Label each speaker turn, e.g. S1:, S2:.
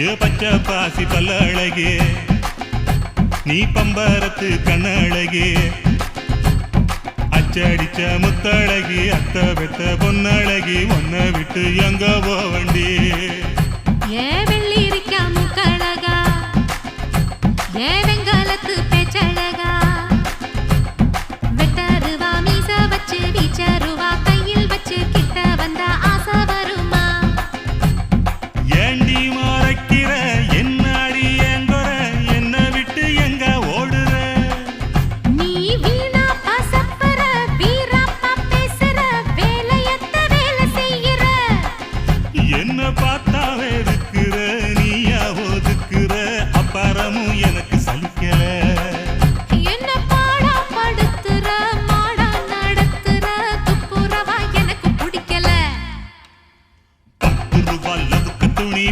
S1: ஏ பச்சை பாசி பல்ல அழகே. நீ பம்பரத்து கண்ணழகே அச்சடிச்ச முத்தழகி அத்த பெத்த பொன்னழகி ஒன்ன விட்டு எங்க போவண்டி?
S2: ஏ வெள்ளி இருக்கா முக்கழகா? ஏ வெங்க
S1: என்ன பார்த்தா இருக்கிற நீயா ஒதுக்குற? அப்பாரமும் எனக்கு சலிக்கல.
S2: என்ன பாடா படுத்துற? மாடா நடத்துற? எனக்கு பிடிக்கல.
S1: பத்து ரூபாய் துணி